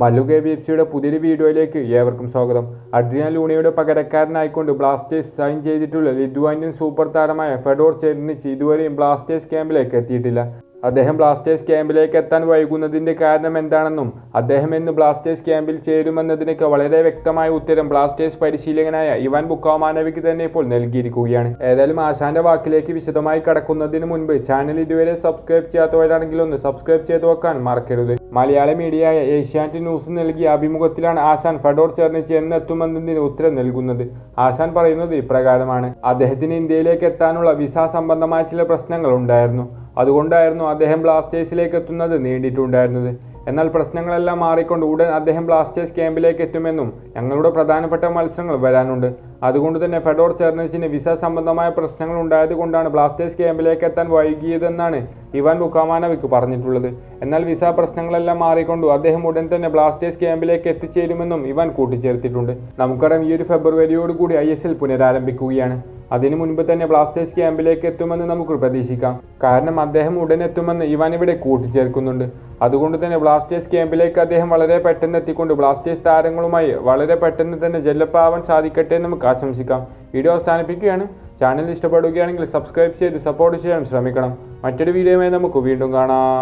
Mallu K B F സിയുടെ പുതിയൊരു വീഡിയോയിലേക്ക് ഏവർക്കും സ്വാഗതം. അഡ്രിയാൻ ലൂണിയുടെ പകരക്കാരനായിക്കൊണ്ട് ബ്ലാസ്റ്റേഴ്സ് സൈൻ ചെയ്തിട്ടുള്ള ലിത്വാനിയൻ സൂപ്പർ താരമായ ഫെഡോർ ചെർണിച്ച് ഇതുവരെയും ബ്ലാസ്റ്റേഴ്സ് ക്യാമ്പിലേക്ക് എത്തിയിട്ടില്ല. അദ്ദേഹം ബ്ലാസ്റ്റേഴ്സ് ക്യാമ്പിലേക്ക് എത്താൻ വൈകുന്നതിന്റെ കാരണം എന്താണെന്നും അദ്ദേഹം എന്ന് ബ്ലാസ്റ്റേഴ്സ് ക്യാമ്പിൽ ചേരുമെന്നതിനൊക്കെ വളരെ വ്യക്തമായ ഉത്തരം ബ്ലാസ്റ്റേഴ്സ് പരിശീലകനായ ഇവാൻ ബുക്കാമാനവിക്ക് തന്നെ ഇപ്പോൾ നൽകിയിരിക്കുകയാണ്. ഏതായാലും ആശാന്റെ വാക്കിലേക്ക് വിശദമായി കടക്കുന്നതിന് മുൻപ് ചാനൽ ഇതുവരെ സബ്സ്ക്രൈബ് ചെയ്യാത്തവരാണെങ്കിൽ ഒന്ന് സബ്സ്ക്രൈബ് ചെയ്തു വെക്കാൻ മറക്കരുത്. മലയാള മീഡിയയായ ഏഷ്യാനെറ്റ് ന്യൂസ് നൽകിയ അഭിമുഖത്തിലാണ് ആശാൻ ഫഡോർ ചേർന്നിച്ച് എന്നെത്തുമെന്നതിന് ഉത്തരം നൽകുന്നത്. ആശാൻ പറയുന്നത് ഇപ്രകാരമാണ്. അദ്ദേഹത്തിന് ഇന്ത്യയിലേക്ക് എത്താനുള്ള വിസ സംബന്ധമായ ചില പ്രശ്നങ്ങൾ ഉണ്ടായിരുന്നു. അതുകൊണ്ടായിരുന്നു അദ്ദേഹം ബ്ലാസ്റ്റേഴ്സിലേക്ക് എത്തുന്നത് നീണ്ടിട്ടുണ്ടായിരുന്നത്. എന്നാൽ പ്രശ്നങ്ങളെല്ലാം മാറിക്കൊണ്ട് ഉടൻ അദ്ദേഹം ബ്ലാസ്റ്റേഴ്സ് ക്യാമ്പിലേക്ക് എത്തുമെന്നും ഞങ്ങളുടെ പ്രധാനപ്പെട്ട മത്സരങ്ങൾ വരാനുണ്ട്. അതുകൊണ്ട് തന്നെ ഫെഡോർ ചെർണിച്ചിന് വിസ സംബന്ധമായ പ്രശ്നങ്ങൾ ഉണ്ടായതുകൊണ്ടാണ് ബ്ലാസ്റ്റേഴ്സ് ക്യാമ്പിലേക്ക് എത്താൻ വൈകിയതെന്നാണ് ഇവാൻ ബുക്കാമാനവിക്ക് പറഞ്ഞിട്ടുള്ളത്. എന്നാൽ വിസ പ്രശ്നങ്ങളെല്ലാം മാറിക്കൊണ്ടു അദ്ദേഹം ഉടൻ തന്നെ ബ്ലാസ്റ്റേഴ്സ് ക്യാമ്പിലേക്ക് എത്തിച്ചേരുമെന്നും ഇവാൻ കൂട്ടിച്ചേർത്തിട്ടുണ്ട്. നമുക്കറിയാം ഈ ഒരു ഫെബ്രുവരിയോടുകൂടി ഐ എസ് എൽ പുനരാരംഭിക്കുകയാണ്. അതിനു മുൻപ് തന്നെ ബ്ലാസ്റ്റേഴ്സ് ക്യാമ്പിലേക്ക് എത്തുമെന്ന് നമുക്ക് പ്രതീക്ഷിക്കാം. കാരണം അദ്ദേഹം ഉടൻ എത്തുമെന്ന് ഇവാൻ ഇവിടെ കൂട്ടിച്ചേർക്കുന്നുണ്ട്. അതുകൊണ്ട് തന്നെ ബ്ലാസ്റ്റേഴ്സ് ക്യാമ്പിലേക്ക് അദ്ദേഹം വളരെ പെട്ടെന്ന് എത്തിക്കൊണ്ട് ബ്ലാസ്റ്റേഴ്സ് താരങ്ങളുമായി വളരെ പെട്ടെന്ന് തന്നെ ജല്ലപ്പാവാൻ സാധിക്കട്ടെ നമുക്ക് ആശംസിക്കാം. വീഡിയോ അവസാനിപ്പിക്കുകയാണ്. ചാനൽ ഇഷ്ടപ്പെടുകയാണെങ്കിൽ സബ്സ്ക്രൈബ് ചെയ്ത് സപ്പോർട്ട് ചെയ്യാൻ ശ്രമിക്കണം. മറ്റൊരു വീഡിയോയുമായി നമുക്ക് വീണ്ടും കാണാം.